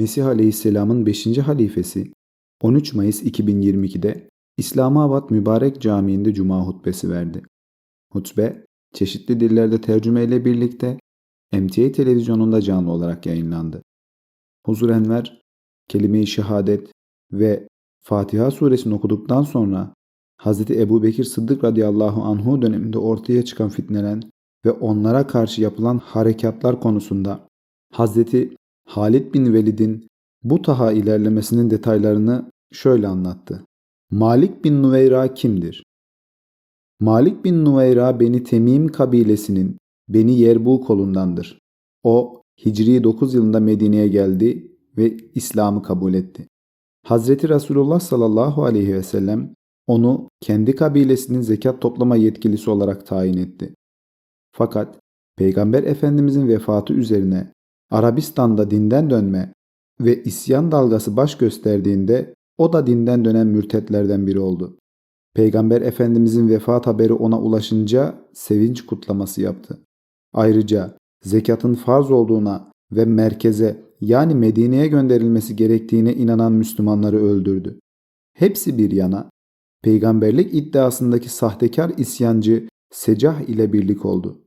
Mesih Aleyhisselam'ın 5. halifesi 13 Mayıs 2022'de İslamabad Mübarek Camii'nde cuma hutbesi verdi. Hutbe çeşitli dillerde tercüme ile birlikte MTA televizyonunda canlı olarak yayınlandı. Huzur Enver, kelime-i şehadet ve Fatiha suresini okuduktan sonra Hz. Ebu Bekir Sıddık radıyallahu anhu döneminde ortaya çıkan fitnelen ve onlara karşı yapılan harekatlar konusunda Hz. Halid bin Velid'in bu taha ilerlemesinin detaylarını şöyle anlattı. Malik bin Nuveyra kimdir? Malik bin Nuveyra Beni Temim kabilesinin Beni Yerbu kolundandır. O Hicri 9 yılında Medine'ye geldi ve İslam'ı kabul etti. Hazreti Resulullah sallallahu aleyhi ve sellem onu kendi kabilesinin zekat toplama yetkilisi olarak tayin etti. Fakat Peygamber Efendimizin vefatı üzerine Arabistan'da dinden dönme ve isyan dalgası baş gösterdiğinde o da dinden dönen mürtetlerden biri oldu. Peygamber Efendimizin vefat haberi ona ulaşınca sevinç kutlaması yaptı. Ayrıca zekatın farz olduğuna ve merkeze yani Medine'ye gönderilmesi gerektiğine inanan Müslümanları öldürdü. Hepsi bir yana peygamberlik iddiasındaki sahtekar isyancı Secah ile birlik oldu.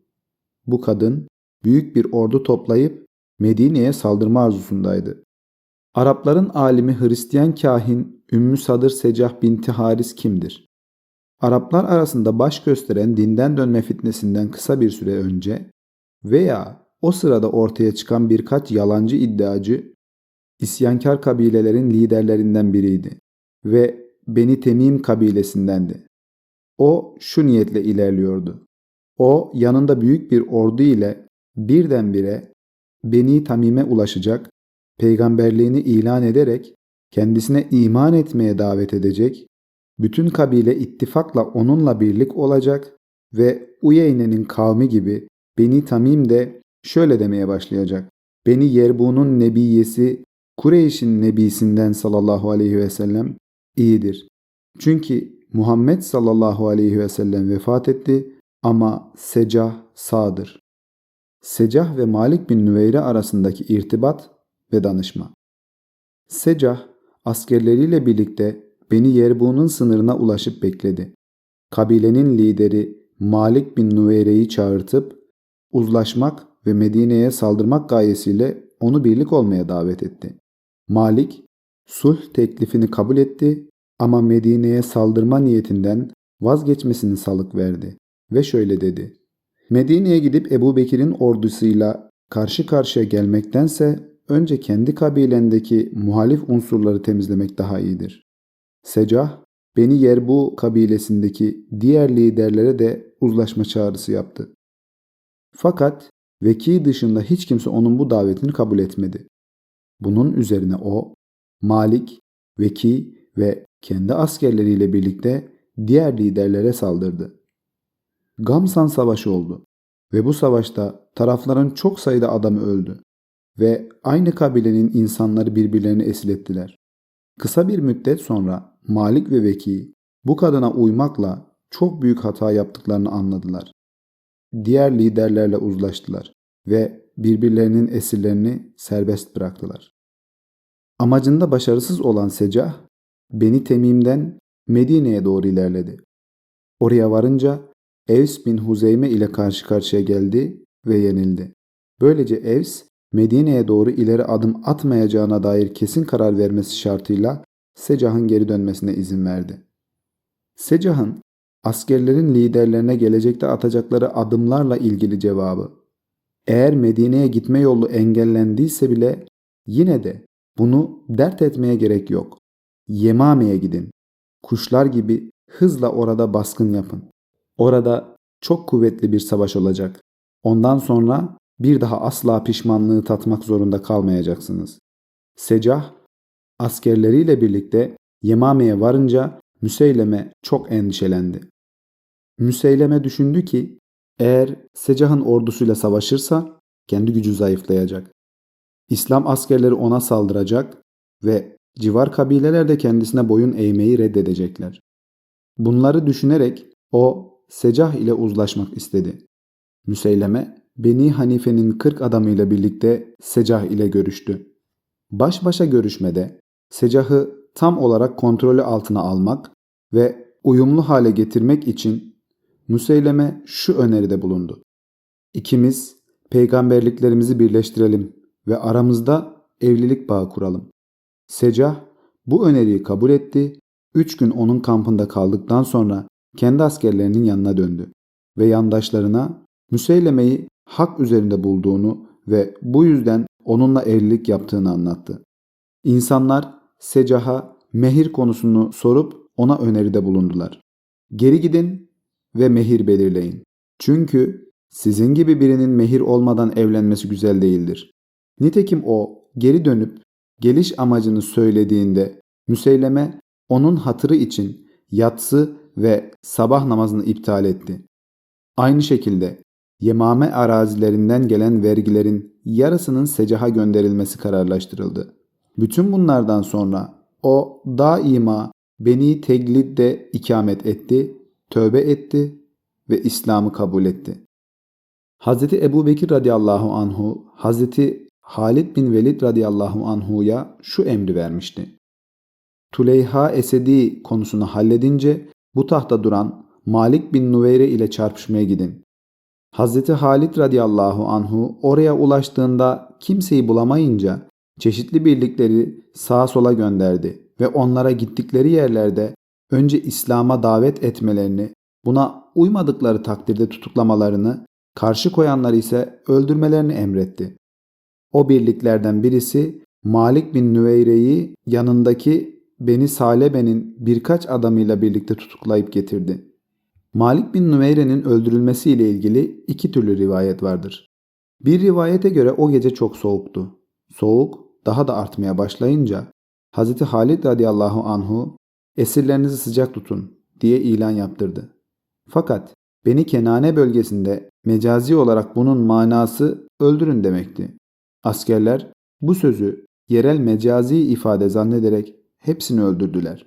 Bu kadın büyük bir ordu toplayıp Medine'ye saldırma arzusundaydı. Arapların alimi Hristiyan kahin Ümmü Sadır Secah binti Haris kimdir? Araplar arasında baş gösteren dinden dönme fitnesinden kısa bir süre önce veya o sırada ortaya çıkan birkaç yalancı iddiacı isyankar kabilelerin liderlerinden biriydi ve Beni Temim kabilesindendi. O şu niyetle ilerliyordu. O yanında büyük bir ordu ile birdenbire Beni Tamim'e ulaşacak, peygamberliğini ilan ederek kendisine iman etmeye davet edecek, bütün kabile ittifakla onunla birlik olacak ve Uyeyne'nin kavmi gibi Beni Tamim de şöyle demeye başlayacak. Beni Yerbu'nun nebiyesi Kureyş'in nebisinden sallallahu aleyhi ve sellem iyidir. Çünkü Muhammed sallallahu aleyhi ve sellem vefat etti ama Secah sağdır. Secah ve Malik bin Nüveyre arasındaki irtibat ve danışma. Secah askerleriyle birlikte Beni Yerbu'nun sınırına ulaşıp bekledi. Kabilenin lideri Malik bin Nüveyre'yi çağırtıp uzlaşmak ve Medine'ye saldırmak gayesiyle onu birlik olmaya davet etti. Malik sulh teklifini kabul etti ama Medine'ye saldırma niyetinden vazgeçmesini salık verdi ve şöyle dedi. Medine'ye gidip Ebu Bekir'in ordusuyla karşı karşıya gelmektense önce kendi kabilendeki muhalif unsurları temizlemek daha iyidir. Secah, Beni Yerbu kabilesindeki diğer liderlere de uzlaşma çağrısı yaptı. Fakat Veki dışında hiç kimse onun bu davetini kabul etmedi. Bunun üzerine o, Malik, Veki ve kendi askerleriyle birlikte diğer liderlere saldırdı. Gamsan Savaşı oldu ve bu savaşta tarafların çok sayıda adamı öldü ve aynı kabilenin insanları birbirlerini esir ettiler. Kısa bir müddet sonra Malik ve Veki bu kadına uymakla çok büyük hata yaptıklarını anladılar. Diğer liderlerle uzlaştılar ve birbirlerinin esirlerini serbest bıraktılar. Amacında başarısız olan Secah, Beni Temim'den Medine'ye doğru ilerledi. Oraya varınca Evs bin Huzeyme ile karşı karşıya geldi ve yenildi. Böylece Evs, Medine'ye doğru ileri adım atmayacağına dair kesin karar vermesi şartıyla Secah'ın geri dönmesine izin verdi. Secah'ın askerlerin liderlerine gelecekte atacakları adımlarla ilgili cevabı. Eğer Medine'ye gitme yolu engellendiyse bile yine de bunu dert etmeye gerek yok. Yemame'ye gidin. Kuşlar gibi hızla orada baskın yapın. Orada çok kuvvetli bir savaş olacak. Ondan sonra bir daha asla pişmanlığı tatmak zorunda kalmayacaksınız. Secah askerleriyle birlikte Yemame'ye varınca Müseyleme çok endişelendi. Müseyleme düşündü ki eğer Secah'ın ordusuyla savaşırsa kendi gücü zayıflayacak. İslam askerleri ona saldıracak ve civar kabileler de kendisine boyun eğmeyi reddedecekler. Bunları düşünerek o Secah ile uzlaşmak istedi. Müseyleme Beni Hanife'nin 40 adamıyla birlikte Secah ile görüştü. Baş başa görüşmede Secah'ı tam olarak kontrolü altına almak ve uyumlu hale getirmek için Müseyleme şu öneride bulundu. İkimiz peygamberliklerimizi birleştirelim ve aramızda evlilik bağı kuralım. Secah bu öneriyi kabul etti. Üç gün onun kampında kaldıktan sonra kendi askerlerinin yanına döndü ve yandaşlarına Müseyleme'yi hak üzerinde bulduğunu ve bu yüzden onunla evlilik yaptığını anlattı. İnsanlar Secah'a mehir konusunu sorup ona öneride bulundular. Geri gidin ve mehir belirleyin. Çünkü sizin gibi birinin mehir olmadan evlenmesi güzel değildir. Nitekim o geri dönüp geliş amacını söylediğinde Müseyleme onun hatırı için yatsı ve sabah namazını iptal etti. Aynı şekilde Yemame arazilerinden gelen vergilerin yarısının secaha gönderilmesi kararlaştırıldı. Bütün bunlardan sonra o daima Beni Teglid'de ikamet etti, tövbe etti ve İslam'ı kabul etti. Hz. Ebu Bekir radıyallahu anhu, Hz. Halid bin Velid radıyallahu anhu'ya şu emri vermişti. Tuleyha Esedi konusunu halledince bu tahta duran Malik bin Nuveyre ile çarpışmaya gidin. Hazreti Halid radıyallahu anhu oraya ulaştığında kimseyi bulamayınca çeşitli birlikleri sağa sola gönderdi ve onlara gittikleri yerlerde önce İslam'a davet etmelerini, buna uymadıkları takdirde tutuklamalarını, karşı koyanları ise öldürmelerini emretti. O birliklerden birisi Malik bin Nüveyre'yi yanındaki Beni Salebe'nin birkaç adamıyla birlikte tutuklayıp getirdi. Malik bin Nüveyre'nin öldürülmesiyle ilgili iki türlü rivayet vardır. Bir rivayete göre o gece çok soğuktu. Soğuk daha da artmaya başlayınca Hz. Halid radıyallahu anhu esirlerinizi sıcak tutun diye ilan yaptırdı. Fakat Beni Kenane bölgesinde mecazi olarak bunun manası öldürün demekti. Askerler bu sözü yerel mecazi ifade zannederek hepsini öldürdüler.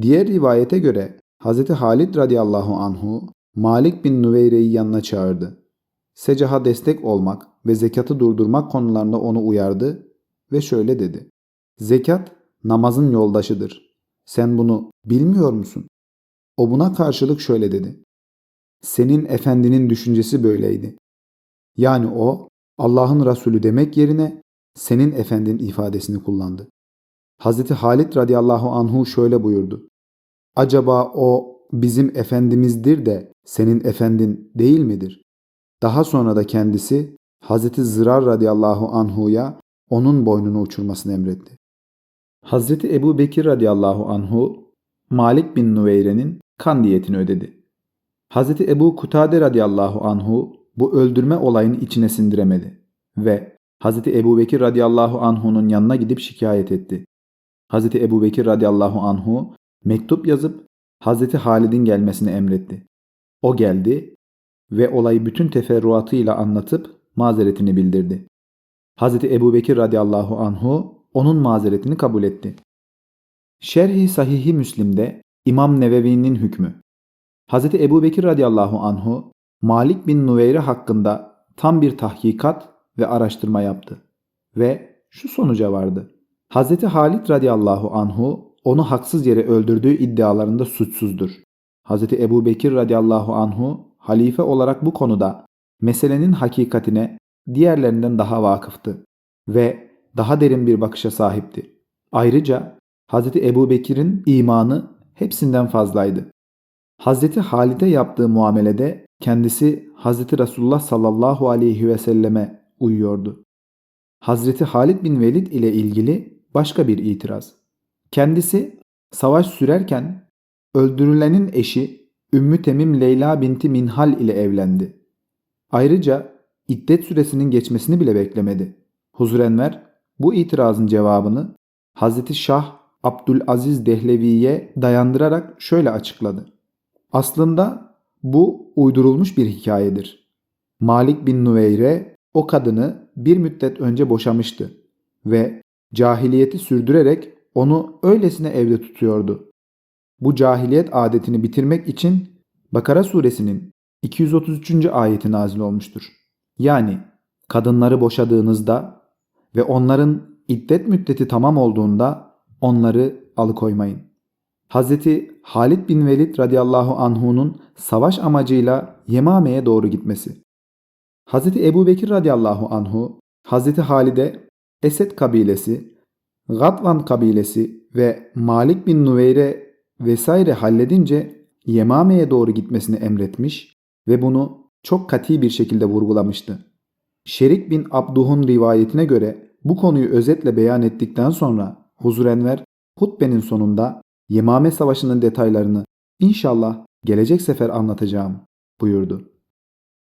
Diğer rivayete göre Hz. Halid radıyallahu anhu Malik bin Nüveyre'yi yanına çağırdı. Secah'a destek olmak ve zekatı durdurmak konularında onu uyardı ve şöyle dedi. Zekat namazın yoldaşıdır. Sen bunu bilmiyor musun? O buna karşılık şöyle dedi. Senin efendinin düşüncesi böyleydi. Yani o Allah'ın Resulü demek yerine senin efendin ifadesini kullandı. Hazreti Halid radıyallahu anhu şöyle buyurdu. Acaba o bizim efendimizdir de senin efendin değil midir? Daha sonra da kendisi Hazreti Zırar radıyallahu anhu'ya onun boynunu uçurmasını emretti. Hazreti Ebu Bekir radıyallahu anhu Malik bin Nuveyre'nin kan diyetini ödedi. Hazreti Ebu Kutade radıyallahu anhu bu öldürme olayını içine sindiremedi ve Hazreti Ebu Bekir radıyallahu anhu'nun yanına gidip şikayet etti. Hazreti Ebu Bekir radıyallahu anhu mektup yazıp Hazreti Halid'in gelmesini emretti. O geldi ve olayı bütün teferruatıyla anlatıp mazeretini bildirdi. Hazreti Ebu Bekir radıyallahu anhu onun mazeretini kabul etti. Şerhi Sahihi Müslim'de İmam Nevevi'nin hükmü. Hazreti Ebu Bekir radıyallahu anhu Malik bin Nuveyre hakkında tam bir tahkikat ve araştırma yaptı ve şu sonuca vardı. Hazreti Halid radıyallahu anhu onu haksız yere öldürdüğü iddialarında suçsuzdur. Hazreti Ebu Bekir radıyallahu anhu halife olarak bu konuda meselenin hakikatine diğerlerinden daha vakıftı ve daha derin bir bakışa sahipti. Ayrıca Hazreti Ebu Bekir'in imanı hepsinden fazlaydı. Hazreti Halid'e yaptığı muamelede kendisi Hazreti Resulullah sallallahu aleyhi ve selleme uyuyordu. Hazreti Halid bin Velid ile ilgili başka bir itiraz. Kendisi savaş sürerken öldürülenin eşi Ümmü Temim Leyla binti Minhal ile evlendi. Ayrıca iddet süresinin geçmesini bile beklemedi. Huzur Enver bu itirazın cevabını Hazreti Şah Abdülaziz Dehlevi'ye dayandırarak şöyle açıkladı. Aslında bu uydurulmuş bir hikayedir. Malik bin Nuveyre o kadını bir müddet önce boşamıştı ve cahiliyeti sürdürerek onu öylesine evde tutuyordu. Bu cahiliyet adetini bitirmek için Bakara suresinin 233. ayeti nazil olmuştur. Yani kadınları boşadığınızda ve onların iddet müddeti tamam olduğunda onları alıkoymayın. Hazreti Halid bin Velid radıyallahu anhu'nun savaş amacıyla Yemame'ye doğru gitmesi. Hazreti Ebu Bekir radıyallahu anhu, Hazreti Halid'e Esed kabilesi, Gatvan kabilesi ve Malik bin Nuveyre vesaire halledince Yemame'ye doğru gitmesini emretmiş ve bunu çok kati bir şekilde vurgulamıştı. Şerik bin Abduh'un rivayetine göre bu konuyu özetle beyan ettikten sonra Huzur Enver hutbenin sonunda Yemame Savaşı'nın detaylarını inşallah gelecek sefer anlatacağım buyurdu.